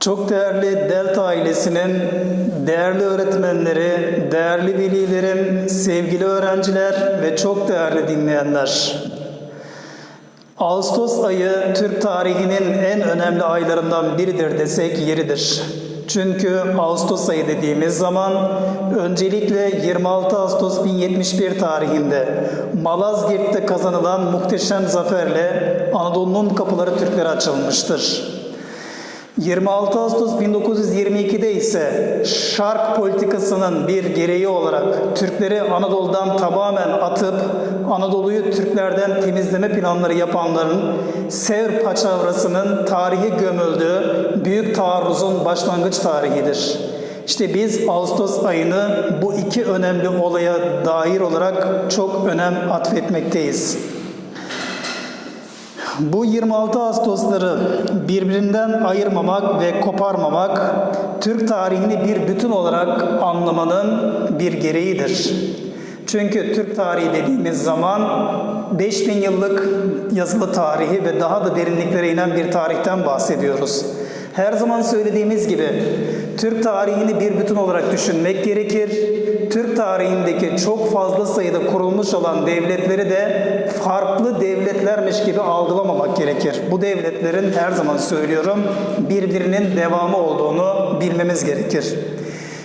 Çok değerli Delta ailesinin değerli öğretmenleri, değerli velilerim, sevgili öğrenciler ve çok değerli dinleyenler. Ağustos ayı Türk tarihinin en önemli aylarından biridir desek yeridir. Çünkü Ağustos ayı dediğimiz zaman öncelikle 26 Ağustos 1071 tarihinde Malazgirt'te kazanılan muhteşem zaferle Anadolu'nun kapıları Türklere açılmıştır. 26 Ağustos 1922'de ise Şark politikasının bir gereği olarak Türkleri Anadolu'dan tamamen atıp Anadolu'yu Türklerden temizleme planları yapanların Sevr Paçavrası'nın tarihi gömüldüğü büyük taarruzun başlangıç tarihidir. İşte biz Ağustos ayını bu iki önemli olaya dair olarak çok önem atfetmekteyiz. Bu 26 Ağustosları birbirinden ayırmamak ve koparmamak Türk tarihini bir bütün olarak anlamanın bir gereğidir. Çünkü Türk tarihi dediğimiz zaman 5000 yıllık yazılı tarihi ve daha da derinliklere inen bir tarihten bahsediyoruz. Her zaman söylediğimiz gibi Türk tarihini bir bütün olarak düşünmek gerekir. Türk tarihindeki çok fazla sayıda kurulmuş olan devletleri de farklı devletlermiş gibi algılamamak gerekir. Bu devletlerin her zaman söylüyorum birbirinin devamı olduğunu bilmemiz gerekir.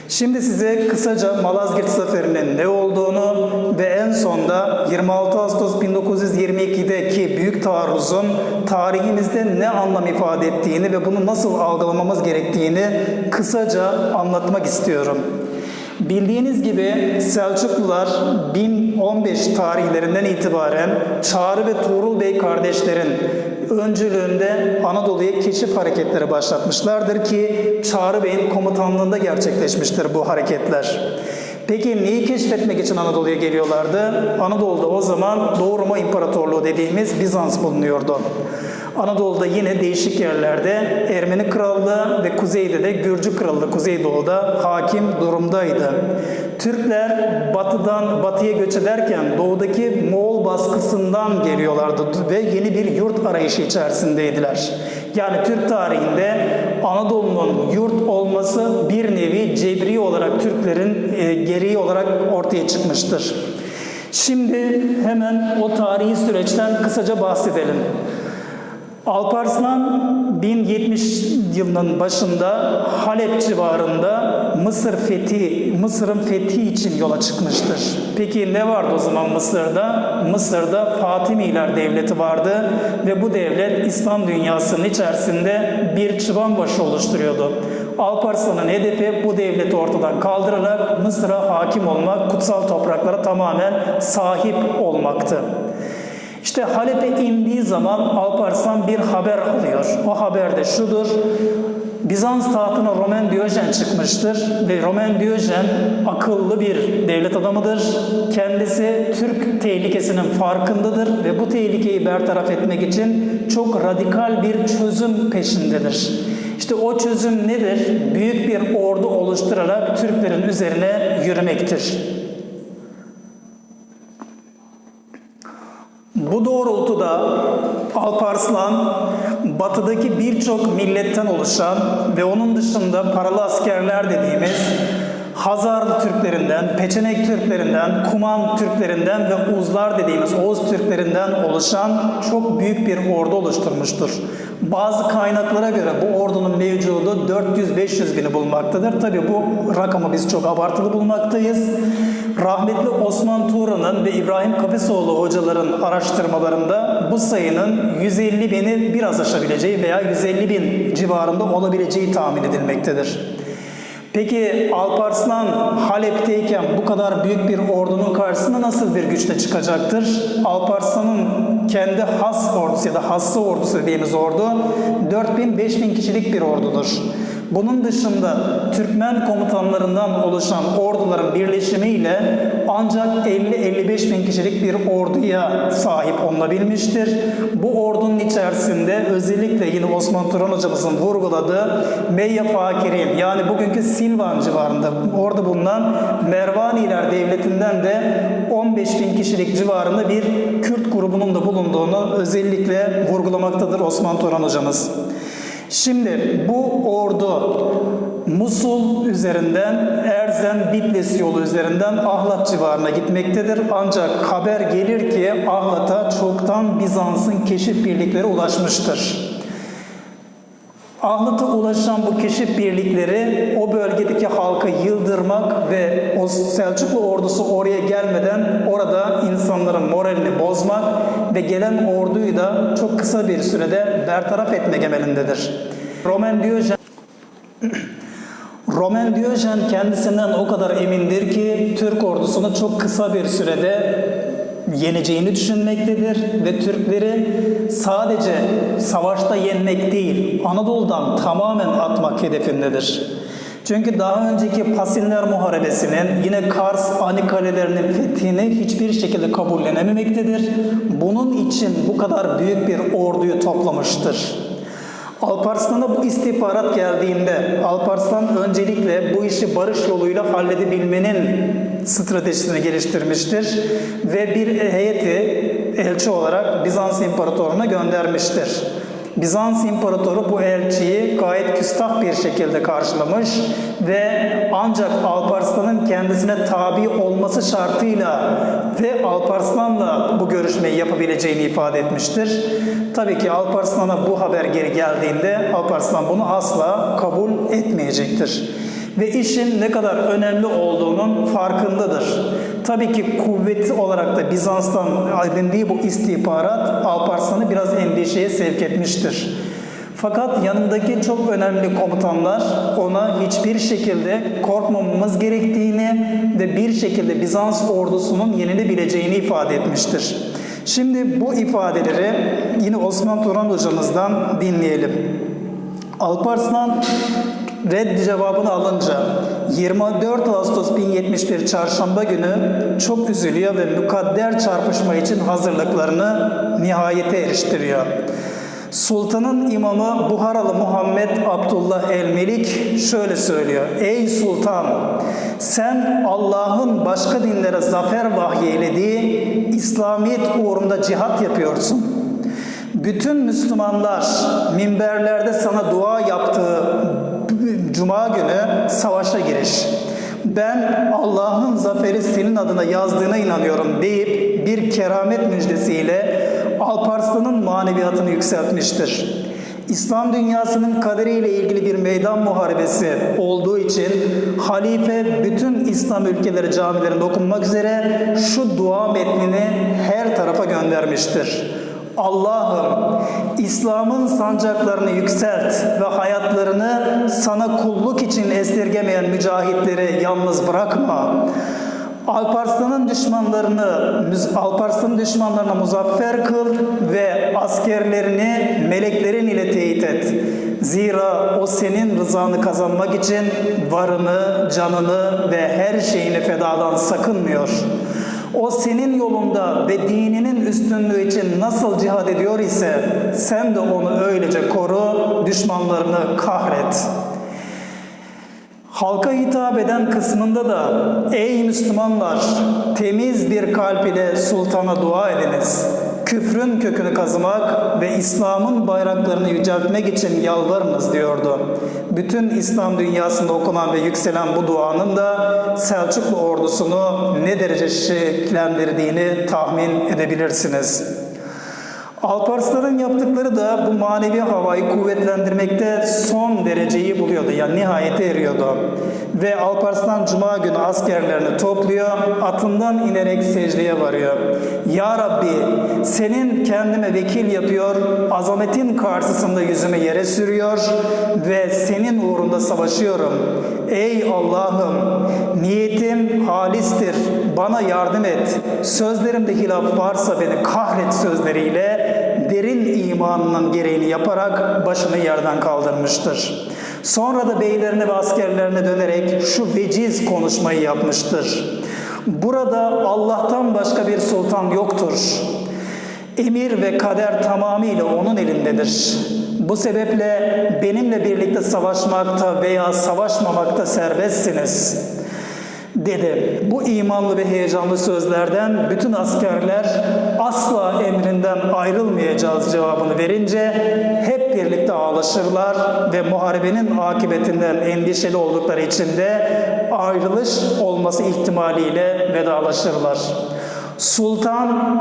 Şimdi size kısaca Malazgirt Zaferi'nin ne olduğunu ve en sonda 26 Ağustos 1922'deki büyük taarruzun tarihimizde ne anlam ifade ettiğini ve bunu nasıl algılamamız gerektiğini kısaca anlatmak istiyorum. Bildiğiniz gibi Selçuklular 1015 tarihlerinden itibaren Çağrı ve Tuğrul Bey kardeşlerin öncülüğünde Anadolu'ya keşif hareketleri başlatmışlardır ki Çağrı Bey'in komutanlığında gerçekleşmiştir bu hareketler. Peki neyi keşfetmek için Anadolu'ya geliyorlardı? Anadolu'da o zaman Doğu Roma İmparatorluğu dediğimiz Bizans bulunuyordu. Anadolu'da yine değişik yerlerde Ermeni Krallığı ve kuzeyde de Gürcü Krallığı Kuzeydoğu'da hakim durumdaydı. Türkler batıdan batıya göç ederken doğudaki Moğol baskısından geliyorlardı ve yeni bir yurt arayışı içerisindeydiler. Yani Türk tarihinde Anadolu'nun yurt olması bir nevi cebri olarak Türklerin e, gereği olarak ortaya çıkmıştır. Şimdi hemen o tarihi süreçten kısaca bahsedelim. Alparslan 1070 yılının başında Halep civarında Mısır fethi, Mısır'ın fethi için yola çıkmıştır. Peki ne vardı o zaman Mısır'da? Mısır'da Fatimiler devleti vardı ve bu devlet İslam dünyasının içerisinde bir çıban başı oluşturuyordu. Alparslan'ın hedefi bu devleti ortadan kaldırarak Mısır'a hakim olmak, kutsal topraklara tamamen sahip olmaktı. İşte Halep'e indiği zaman Alparslan bir haber alıyor. O haber de şudur. Bizans tahtına Roman Diyojen çıkmıştır ve Roman Diyojen akıllı bir devlet adamıdır. Kendisi Türk tehlikesinin farkındadır ve bu tehlikeyi bertaraf etmek için çok radikal bir çözüm peşindedir. İşte o çözüm nedir? Büyük bir ordu oluşturarak Türklerin üzerine yürümektir. Bu doğrultuda Alparslan batıdaki birçok milletten oluşan ve onun dışında paralı askerler dediğimiz Hazarlı Türklerinden, Peçenek Türklerinden, Kuman Türklerinden ve Uzlar dediğimiz Oğuz Türklerinden oluşan çok büyük bir ordu oluşturmuştur. Bazı kaynaklara göre bu ordunun mevcudu 400-500 bini bulmaktadır. Tabi bu rakamı biz çok abartılı bulmaktayız. Rahmetli Osman Turan'ın ve İbrahim Kapisoğlu hocaların araştırmalarında bu sayının 150 bini biraz aşabileceği veya 150 bin civarında olabileceği tahmin edilmektedir. Peki Alparslan Halep'teyken bu kadar büyük bir ordunun karşısına nasıl bir güçle çıkacaktır? Alparslan'ın kendi has ordusu ya da hassa ordusu dediğimiz ordu 4000-5000 kişilik bir ordudur. Bunun dışında Türkmen komutanlarından oluşan orduların birleşimiyle ancak 50-55 bin kişilik bir orduya sahip olunabilmiştir. Bu ordunun içerisinde özellikle yine Osman Turan hocamızın vurguladığı Meyya Fakirin yani bugünkü Silvan civarında orada bulunan Mervaniler devletinden de 15 bin kişilik civarında bir Kürt grubunun da bulunduğunu özellikle vurgulamaktadır Osman Turan hocamız. Şimdi bu ordu Musul üzerinden Erzen Bitlis yolu üzerinden Ahlat civarına gitmektedir. Ancak haber gelir ki Ahlat'a çoktan Bizans'ın keşif birlikleri ulaşmıştır. Ahlat'a ulaşan bu keşif birlikleri o bölgedeki halkı yıldırmak ve o Selçuklu ordusu oraya gelmeden orada insanların moralini bozmak ve gelen orduyu da çok kısa bir sürede bertaraf etmek emelindedir. Roman Diyojen Roman Diyojen kendisinden o kadar emindir ki Türk ordusunu çok kısa bir sürede yeneceğini düşünmektedir ve Türkleri sadece savaşta yenmek değil, Anadolu'dan tamamen atmak hedefindedir. Çünkü daha önceki Pasinler Muharebesi'nin yine Kars, Ani kalelerinin fethini hiçbir şekilde kabullenememektedir. Bunun için bu kadar büyük bir orduyu toplamıştır. Alparslan'a bu istihbarat geldiğinde Alparslan öncelikle bu işi barış yoluyla halledebilmenin stratejisini geliştirmiştir ve bir heyeti elçi olarak Bizans İmparatorluğu'na göndermiştir. Bizans İmparatoru bu elçiyi gayet küstah bir şekilde karşılamış ve ancak Alparslan'ın kendisine tabi olması şartıyla ve Alparslan'la bu görüşmeyi yapabileceğini ifade etmiştir. Tabii ki Alparslan'a bu haber geri geldiğinde Alparslan bunu asla kabul etmeyecektir ve işin ne kadar önemli olduğunun farkındadır. Tabii ki kuvveti olarak da Bizans'tan edindiği bu istihbarat Alparslan'ı biraz endişeye sevk etmiştir. Fakat yanındaki çok önemli komutanlar ona hiçbir şekilde korkmamamız gerektiğini ve bir şekilde Bizans ordusunun yenilebileceğini ifade etmiştir. Şimdi bu ifadeleri yine Osman Turan hocamızdan dinleyelim. Alparslan red cevabını alınca 24 Ağustos 1071 çarşamba günü çok üzülüyor ve mukadder çarpışma için hazırlıklarını nihayete eriştiriyor. Sultanın imamı Buharalı Muhammed Abdullah el-Melik şöyle söylüyor. Ey sultan sen Allah'ın başka dinlere zafer vahyeylediği İslamiyet uğrunda cihat yapıyorsun. Bütün Müslümanlar minberlerde sana dua yaptığı Cuma günü savaşa giriş. Ben Allah'ın zaferi senin adına yazdığına inanıyorum deyip bir keramet müjdesiyle Alparslan'ın maneviyatını yükseltmiştir. İslam dünyasının kaderiyle ilgili bir meydan muharebesi olduğu için halife bütün İslam ülkeleri camilerinde okunmak üzere şu dua metnini her tarafa göndermiştir. Allah'ım İslam'ın sancaklarını yükselt ve hayatlarını sana kulluk için esirgemeyen mücahitleri yalnız bırakma. Alparslan'ın düşmanlarını, Alparslan'ın düşmanlarına muzaffer kıl ve askerlerini meleklerin ile teyit et. Zira o senin rızanı kazanmak için varını, canını ve her şeyini fedadan sakınmıyor. O senin yolunda ve dininin üstünlüğü için nasıl cihad ediyor ise sen de onu öylece koru, düşmanlarını kahret.'' Halka hitap eden kısmında da ey Müslümanlar temiz bir kalp ile sultana dua ediniz. Küfrün kökünü kazımak ve İslam'ın bayraklarını yüceltmek için yalvarınız diyordu. Bütün İslam dünyasında okunan ve yükselen bu duanın da Selçuklu ordusunu ne derece şekillendirdiğini tahmin edebilirsiniz. Alparslan'ın yaptıkları da bu manevi havayı kuvvetlendirmekte son dereceyi buluyordu. Yani nihayete eriyordu. Ve Alparslan Cuma günü askerlerini topluyor, atından inerek secdeye varıyor. Ya Rabbi senin kendime vekil yapıyor, azametin karşısında yüzümü yere sürüyor ve senin uğrunda savaşıyorum. Ey Allah'ım niyetim halistir, bana yardım et. Sözlerimde hilaf varsa beni kahret sözleriyle derin imanının gereğini yaparak başını yerden kaldırmıştır. Sonra da beylerine ve askerlerine dönerek şu veciz konuşmayı yapmıştır. Burada Allah'tan başka bir sultan yoktur. Emir ve kader tamamıyla onun elindedir. Bu sebeple benimle birlikte savaşmakta veya savaşmamakta serbestsiniz. Dedi. Bu imanlı ve heyecanlı sözlerden bütün askerler asla emrinden ayrılmayacağız cevabını verince hep birlikte ağlaşırlar ve muharebenin akıbetinden endişeli oldukları için de ayrılış olması ihtimaliyle vedalaşırlar. Sultan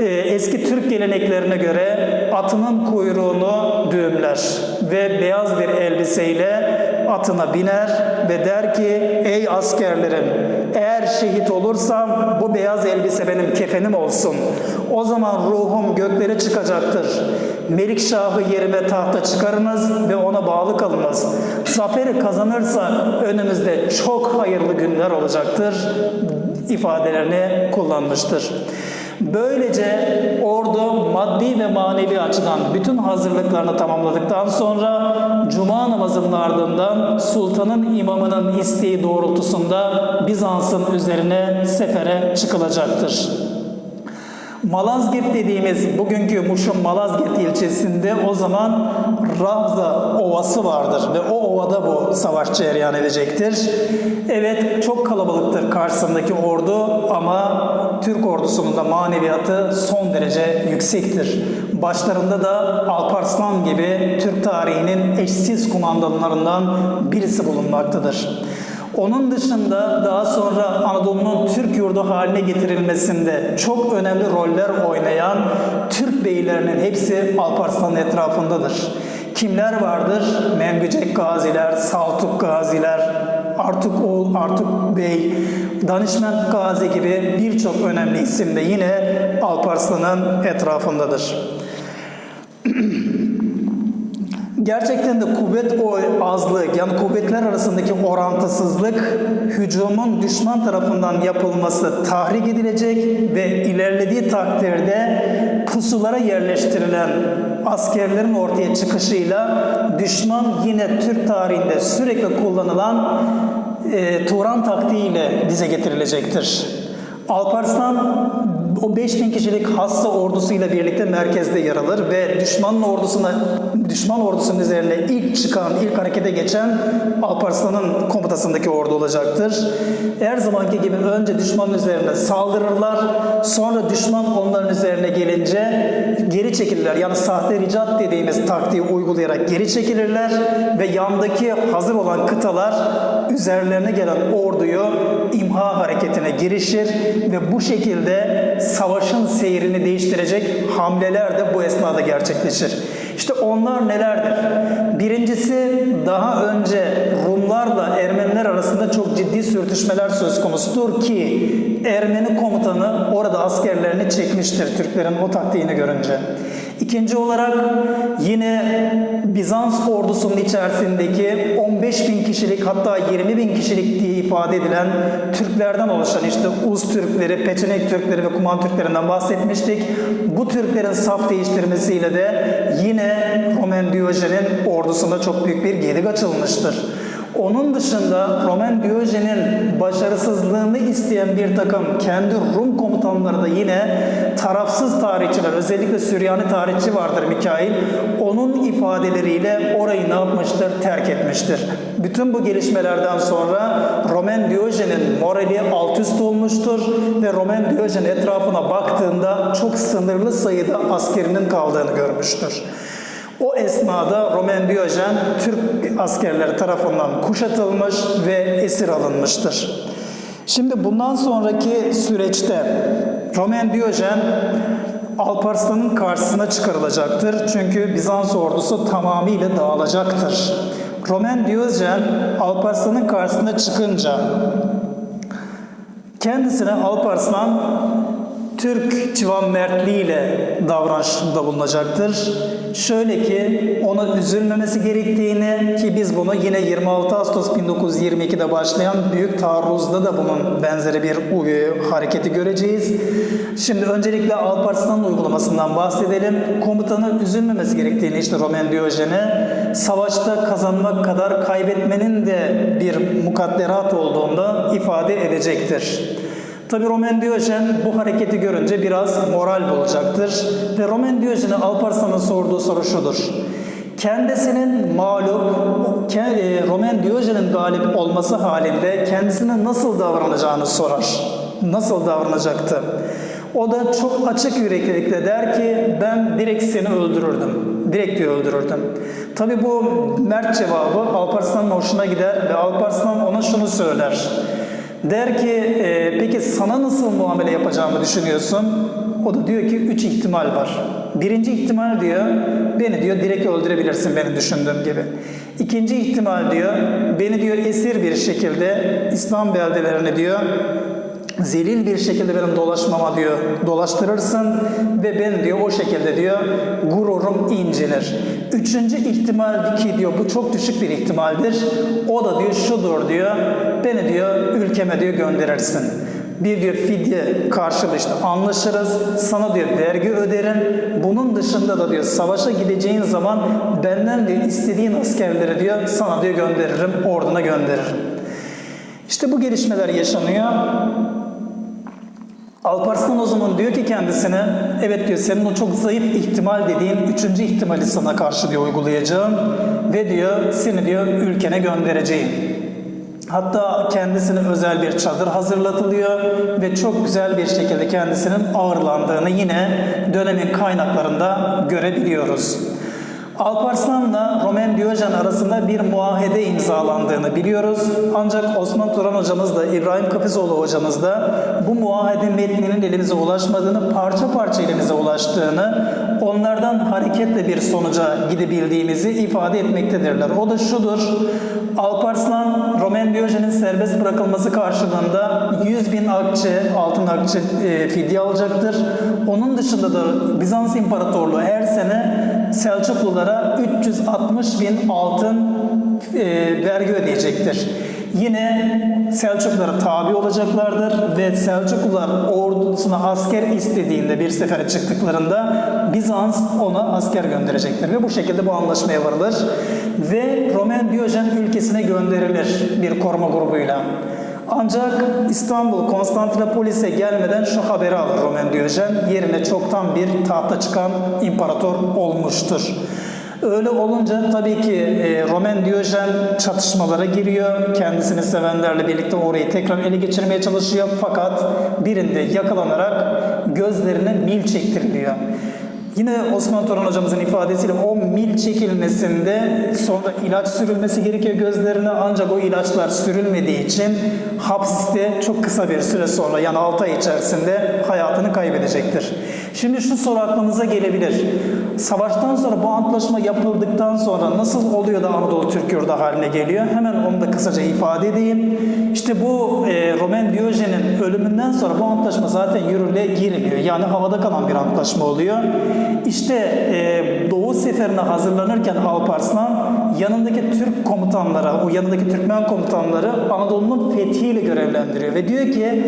e, eski Türk geleneklerine göre atının kuyruğunu düğümler ve beyaz bir elbiseyle atına biner ve der ki ey askerlerim eğer şehit olursam bu beyaz elbise benim kefenim olsun. O zaman ruhum göklere çıkacaktır. Melikşah'ı yerime tahta çıkarınız ve ona bağlı kalınız. Zaferi kazanırsa önümüzde çok hayırlı günler olacaktır ifadelerini kullanmıştır. Böylece ordu maddi ve manevi açıdan bütün hazırlıklarını tamamladıktan sonra cuma namazının ardından sultanın imamının isteği doğrultusunda Bizans'ın üzerine sefere çıkılacaktır. Malazgirt dediğimiz bugünkü Muş'un Malazgirt ilçesinde o zaman Ravza Ovası vardır ve o ovada bu savaş cereyan edecektir. Evet çok kalabalıktır karşısındaki ordu ama Türk ordusunun da maneviyatı son derece yüksektir. Başlarında da Alparslan gibi Türk tarihinin eşsiz kumandanlarından birisi bulunmaktadır. Onun dışında daha sonra Anadolu'nun Türk yurdu haline getirilmesinde çok önemli roller oynayan Türk beylerinin hepsi Alparslan'ın etrafındadır. Kimler vardır? Mengücek gaziler, Saltuk gaziler, Artuk oğul, Artuk Bey, Danışment Gazi gibi birçok önemli isim de yine Alparslan'ın etrafındadır. Gerçekten de kuvvet o azlığı yani kuvvetler arasındaki orantısızlık hücumun düşman tarafından yapılması tahrik edilecek ve ilerlediği takdirde pusulara yerleştirilen askerlerin ortaya çıkışıyla düşman yine Türk tarihinde sürekli kullanılan e, Turan taktiğiyle dize getirilecektir. Alparslan o 5000 kişilik hasta ordusuyla birlikte merkezde yer alır ve düşmanın ordusuna düşman ordusunun üzerine ilk çıkan, ilk harekete geçen Alparslan'ın komutasındaki ordu olacaktır. Her zamanki gibi önce düşmanın üzerine saldırırlar. Sonra düşman onların üzerine gelince geri çekilirler. Yani sahte ricat dediğimiz taktiği uygulayarak geri çekilirler ve yandaki hazır olan kıtalar üzerlerine gelen orduyu imha hareketine girişir ve bu şekilde savaşın seyrini değiştirecek hamleler de bu esnada gerçekleşir. İşte onlar nelerdir? Birincisi daha önce Rumlarla Ermeniler arasında çok ciddi sürtüşmeler söz konusudur ki Ermeni komutanı orada askerlerini çekmiştir Türklerin o taktiğini görünce. İkinci olarak yine Bizans ordusunun içerisindeki 15 bin kişilik hatta 20 bin kişilik diye ifade edilen Türklerden oluşan işte Uz Türkleri, Peçenek Türkleri ve Kuman Türklerinden bahsetmiştik. Bu Türklerin saf değiştirmesiyle de yine Roman Diyojen'in ordusunda çok büyük bir gedik açılmıştır. Onun dışında Roman Diyojen'in başarısızlığını isteyen bir takım kendi Rum komutanları da yine tarafsız tarihçiler, özellikle Süryani tarihçi vardır Mikail, onun ifadeleriyle orayı ne yapmıştır? Terk etmiştir. Bütün bu gelişmelerden sonra Roman Diyojen'in morali alt üst olmuştur ve Roman Diyojen etrafına baktığında çok sınırlı sayıda askerinin kaldığını görmüştür. O esnada Roman Diyojen Türk askerleri tarafından kuşatılmış ve esir alınmıştır. Şimdi bundan sonraki süreçte Roman Diyojen Alparslan'ın karşısına çıkarılacaktır. Çünkü Bizans ordusu tamamıyla dağılacaktır. Roman Diyojen Alparslan'ın karşısına çıkınca kendisine Alparslan Türk civan mertliğiyle davranışında bulunacaktır. Şöyle ki ona üzülmemesi gerektiğini ki biz bunu yine 26 Ağustos 1922'de başlayan Büyük Taarruz'da da bunun benzeri bir hareketi göreceğiz. Şimdi öncelikle Alparslan uygulamasından bahsedelim. Komutanın üzülmemesi gerektiğini işte Roman Diyojen'e savaşta kazanmak kadar kaybetmenin de bir mukadderat olduğunda ifade edecektir. Tabi Roman Diyojen bu hareketi görünce biraz moral bulacaktır. Ve Roman Diyojen'e Alparslan'ın sorduğu soru şudur. Kendisinin mağlup, Roman Diyojen'in galip olması halinde kendisine nasıl davranacağını sorar. Nasıl davranacaktı? O da çok açık yüreklilikle der ki ben direkt seni öldürürdüm. Direkt diyor öldürürdüm. Tabi bu mert cevabı Alparslan'ın hoşuna gider ve Alparslan ona şunu söyler. Der ki e, peki sana nasıl muamele yapacağımı düşünüyorsun? O da diyor ki üç ihtimal var. Birinci ihtimal diyor beni diyor direkt öldürebilirsin benim düşündüğüm gibi. İkinci ihtimal diyor beni diyor esir bir şekilde İslam beldelerine diyor zelil bir şekilde benim dolaşmama diyor dolaştırırsın ve ben diyor o şekilde diyor gururum incinir. Üçüncü ihtimal ki diyor bu çok düşük bir ihtimaldir. O da diyor şudur diyor beni diyor ülkeme diyor gönderirsin. Bir diyor fidye karşılığı işte anlaşırız. Sana diyor vergi öderim. Bunun dışında da diyor savaşa gideceğin zaman benden diyor istediğin askerleri diyor sana diyor gönderirim. Orduna gönderirim. İşte bu gelişmeler yaşanıyor. Alparslan o zaman diyor ki kendisine evet diyor senin o çok zayıf ihtimal dediğin üçüncü ihtimali sana karşı diyor uygulayacağım ve diyor seni diyor ülkene göndereceğim. Hatta kendisine özel bir çadır hazırlatılıyor ve çok güzel bir şekilde kendisinin ağırlandığını yine dönemin kaynaklarında görebiliyoruz. Alparslan'la Roman Diyojen arasında bir muahede imzalandığını biliyoruz. Ancak Osman Turan hocamız da İbrahim Kapizoğlu hocamız da bu muahede metninin elimize ulaşmadığını, parça parça elimize ulaştığını, onlardan hareketle bir sonuca gidebildiğimizi ifade etmektedirler. O da şudur, Alparslan, Roman Diyojen'in serbest bırakılması karşılığında 100 bin akçe, altın akçe e, fidye alacaktır. Onun dışında da Bizans İmparatorluğu her sene Selçuklulara 360 bin altın e, vergi ödeyecektir. Yine Selçuklulara tabi olacaklardır ve Selçuklular ordusuna asker istediğinde bir sefere çıktıklarında Bizans ona asker gönderecektir ve bu şekilde bu anlaşmaya varılır ve Roman Diyojen ülkesine gönderilir bir koruma grubuyla. Ancak İstanbul Konstantinopolis'e gelmeden şu haberi alır Roman Diyojen. Yerine çoktan bir tahta çıkan imparator olmuştur. Öyle olunca tabii ki e, Roman Diyojen çatışmalara giriyor. Kendisini sevenlerle birlikte orayı tekrar ele geçirmeye çalışıyor. Fakat birinde yakalanarak gözlerine mil çektiriliyor. Yine Osman Turan hocamızın ifadesiyle o mil çekilmesinde sonra ilaç sürülmesi gerekiyor gözlerine ancak o ilaçlar sürülmediği için hapiste çok kısa bir süre sonra yani 6 ay içerisinde hayatını kaybedecektir. Şimdi şu soru aklımıza gelebilir. Savaştan sonra bu antlaşma yapıldıktan sonra nasıl oluyor da Anadolu Türk yurdu haline geliyor? Hemen onu da kısaca ifade edeyim. İşte bu e, Roman Diyojen'in ölümünden sonra bu antlaşma zaten yürürlüğe girmiyor. Yani havada kalan bir antlaşma oluyor. İşte e, Doğu Seferi'ne hazırlanırken Alparslan yanındaki Türk komutanlara, o yanındaki Türkmen komutanları Anadolu'nun fethiyle görevlendiriyor. Ve diyor ki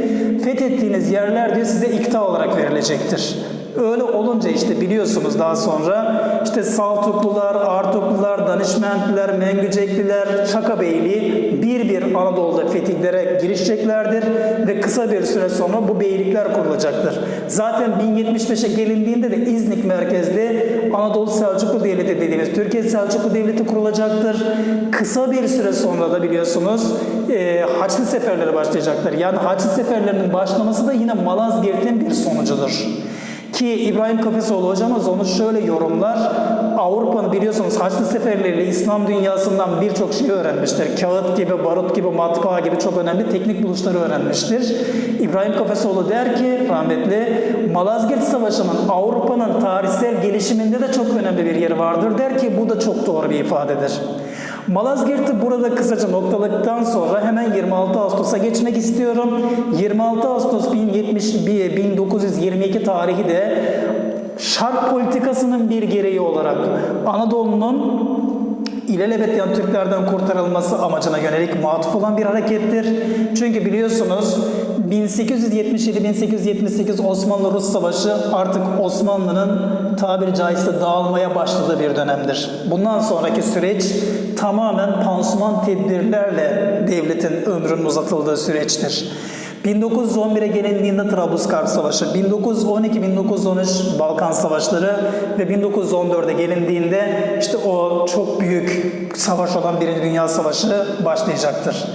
fethettiğiniz yerler diyor size ikta olarak verilecektir. Öyle olunca işte biliyorsunuz daha sonra işte Saltuklular, Artuklular, Danişmentliler, Mengücekliler, Şaka Beyliği bir bir Anadolu'da fetihlere girişeceklerdir ve kısa bir süre sonra bu beylikler kurulacaktır. Zaten 1075'e gelindiğinde de İznik merkezli Anadolu Selçuklu Devleti dediğimiz Türkiye Selçuklu Devleti kurulacaktır. Kısa bir süre sonra da biliyorsunuz e, Haçlı seferleri başlayacaktır. Yani Haçlı seferlerinin başlaması da yine Malazgirt'in bir sonucudur. Ki İbrahim Kafesoğlu hocamız onu şöyle yorumlar. Avrupa'nın biliyorsunuz Haçlı seferleriyle İslam dünyasından birçok şey öğrenmiştir. Kağıt gibi, barut gibi, matbaa gibi çok önemli teknik buluşları öğrenmiştir. İbrahim Kafesoğlu der ki rahmetli Malazgirt Savaşı'nın Avrupa'nın tarihsel gelişiminde de çok önemli bir yeri vardır der ki bu da çok doğru bir ifadedir. Malazgirt'i burada kısaca noktaladıktan sonra hemen 26 Ağustos'a geçmek istiyorum. 26 Ağustos 1070, 1922 tarihi de şark politikasının bir gereği olarak Anadolu'nun ilelebet yan Türklerden kurtarılması amacına yönelik matuf olan bir harekettir. Çünkü biliyorsunuz 1877-1878 Osmanlı-Rus Savaşı artık Osmanlı'nın tabiri caizse dağılmaya başladığı bir dönemdir. Bundan sonraki süreç tamamen pansuman tedbirlerle devletin ömrünün uzatıldığı süreçtir. 1911'e gelindiğinde Trablusgarp Savaşı, 1912-1913 Balkan Savaşları ve 1914'e gelindiğinde işte o çok büyük savaş olan Birinci Dünya Savaşı başlayacaktır.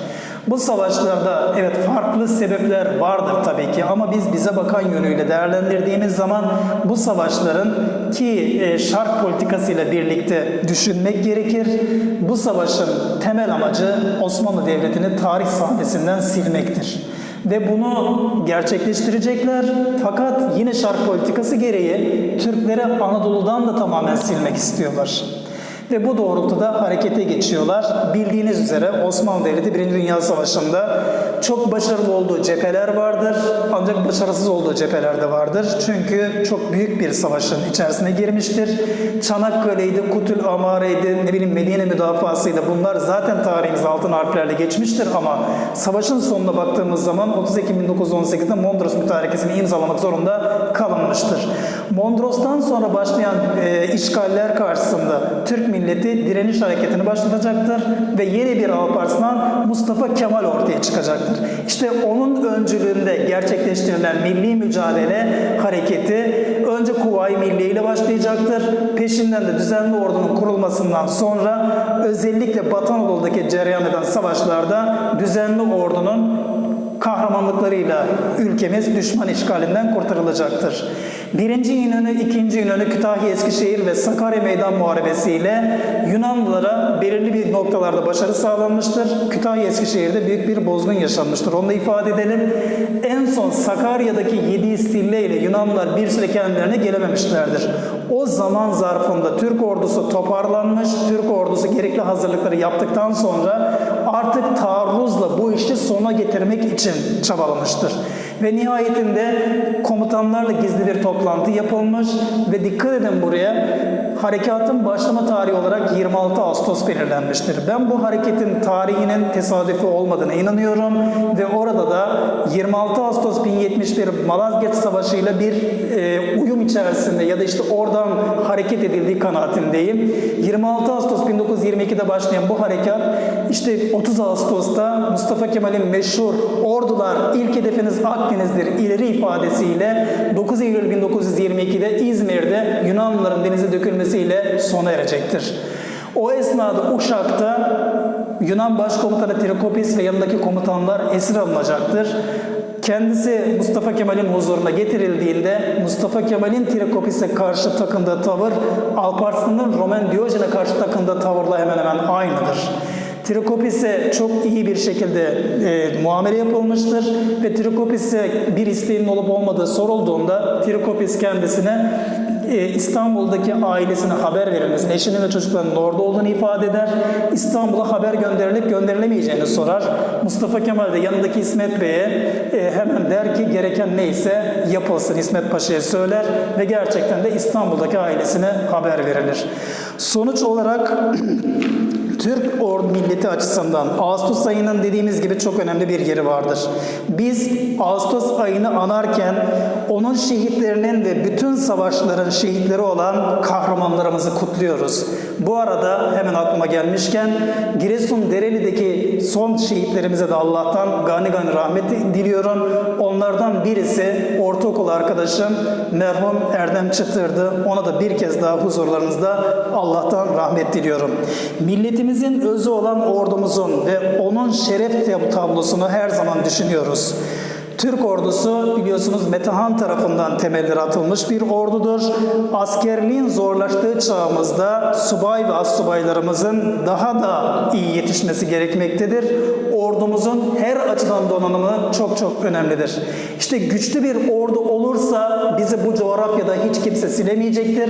Bu savaşlarda evet farklı sebepler vardır tabii ki ama biz bize bakan yönüyle değerlendirdiğimiz zaman bu savaşların ki e, şark politikasıyla birlikte düşünmek gerekir. Bu savaşın temel amacı Osmanlı Devleti'ni tarih sahnesinden silmektir ve bunu gerçekleştirecekler. Fakat yine şark politikası gereği Türkleri Anadolu'dan da tamamen silmek istiyorlar. Ve bu doğrultuda harekete geçiyorlar. Bildiğiniz üzere Osmanlı Devleti Birinci Dünya Savaşı'nda çok başarılı olduğu cepheler vardır. Ancak başarısız olduğu cepheler de vardır. Çünkü çok büyük bir savaşın içerisine girmiştir. Çanakkale'ydi, Kutul Amare'ydi, ne bileyim Medine müdafasıydı. Bunlar zaten tarihimiz altın harflerle geçmiştir ama savaşın sonuna baktığımız zaman 30 Ekim 1918'de Mondros Mütarekesini imzalamak zorunda kalınmıştır. Mondros'tan sonra başlayan e, işgaller karşısında Türk milleti direniş hareketini başlatacaktır ve yeni bir Alparslan Mustafa Kemal ortaya çıkacaktır. İşte onun öncülüğünde gerçekleştirilen milli mücadele hareketi önce Kuvayi Milliye ile başlayacaktır. Peşinden de düzenli ordunun kurulmasından sonra özellikle Batı Anadolu'daki cereyan eden savaşlarda düzenli ordunun kahramanlıklarıyla ülkemiz düşman işgalinden kurtarılacaktır. Birinci İnönü, ikinci İnönü, Kütahya, Eskişehir ve Sakarya Meydan Muharebesi ile Yunanlılara belirli bir noktalarda başarı sağlanmıştır. Kütahya, Eskişehir'de büyük bir bozgun yaşanmıştır. Onu da ifade edelim. En son Sakarya'daki yedi istille ile Yunanlılar bir süre kendilerine gelememişlerdir. O zaman zarfında Türk ordusu toparlanmış, Türk ordusu gerekli hazırlıkları yaptıktan sonra artık taarruzla bu işi sona getirmek için çabalamıştır. Ve nihayetinde komutanlarla gizli bir toplantı yapılmış ve dikkat edin buraya harekatın başlama tarihi olarak 26 Ağustos belirlenmiştir. Ben bu hareketin tarihinin tesadüfi olmadığına inanıyorum ve orada da 26 Ağustos 1071 Malazgirt Savaşı ile bir e, uyum içerisinde ya da işte oradan hareket edildiği kanaatindeyim. 26 Ağustos 1922'de başlayan bu harekat işte 30 Ağustos'ta Mustafa Kemal'in meşhur ordular ilk hedefiniz Akdeniz'dir ileri ifadesiyle 9 Eylül 1922'de İzmir'de Yunanlıların denize dökülmesiyle sona erecektir. O esnada Uşak'ta Yunan Başkomutanı Trikopis ve yanındaki komutanlar esir alınacaktır. Kendisi Mustafa Kemal'in huzuruna getirildiğinde Mustafa Kemal'in Trikopis'e karşı takındığı tavır Alparslan'ın Roman Diyojen'e karşı takındığı tavırla hemen hemen aynıdır. Trikopis'e çok iyi bir şekilde e, muamele yapılmıştır ve Trikopis'e bir isteğinin olup olmadığı sorulduğunda Trikopis kendisine e, İstanbul'daki ailesine haber verilmesini, eşinin ve çocuklarının orada olduğunu ifade eder. İstanbul'a haber gönderilip gönderilemeyeceğini sorar. Mustafa Kemal de yanındaki İsmet Bey'e e, hemen der ki gereken neyse yapılsın İsmet Paşa'ya söyler ve gerçekten de İstanbul'daki ailesine haber verilir. Sonuç olarak Türk or milleti açısından Ağustos ayının dediğimiz gibi çok önemli bir yeri vardır. Biz Ağustos ayını anarken onun şehitlerinin ve bütün savaşların şehitleri olan kahramanlarımızı kutluyoruz. Bu arada hemen aklıma gelmişken Giresun Dereli'deki son şehitlerimize de Allah'tan gani gani rahmet diliyorum. Onlardan birisi ortaokul arkadaşım merhum Erdem Çıtır'dı. Ona da bir kez daha huzurlarınızda Allah'tan rahmet diliyorum. Milletimizin özü olan ordumuzun ve onun şeref tablosunu her zaman düşünüyoruz. Türk ordusu biliyorsunuz Metehan tarafından temelleri atılmış bir ordudur. Askerliğin zorlaştığı çağımızda subay ve astsubaylarımızın daha da iyi yetişmesi gerekmektedir. Ordumuzun her açıdan donanımı çok çok önemlidir. İşte güçlü bir ordu olursa bizi bu coğrafyada hiç kimse silemeyecektir.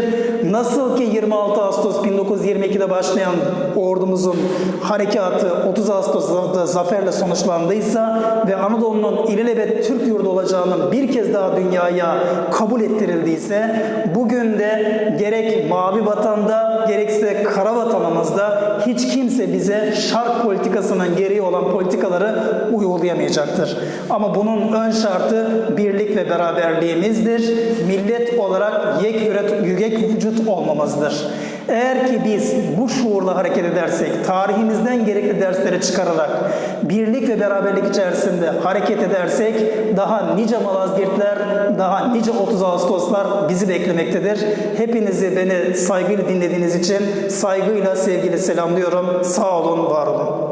Nasıl ki 26 Ağustos 1922'de başlayan ordumuzun harekatı 30 Ağustos'ta zaferle sonuçlandıysa ve Anadolu'nun ilelebet Türk yurdu olacağının bir kez daha dünyaya kabul ettirildiyse bugün de gerek mavi vatanda gerekse kara vatanımızda hiç kimse bize şark politikasının gereği olan politikaları uygulayamayacaktır. Ama bunun ön şartı birlik ve beraberliğimizdir. Millet olarak yek, üret, yek vücut olmamızdır. Eğer ki biz bu şuurla hareket edersek, tarihimizden gerekli dersleri çıkararak birlik ve beraberlik içerisinde hareket edersek daha nice Malazgirtler, daha nice 30 Ağustoslar bizi beklemektedir. Hepinizi beni saygıyla dinlediğiniz için saygıyla sevgili selamlıyorum. Sağ olun, var olun.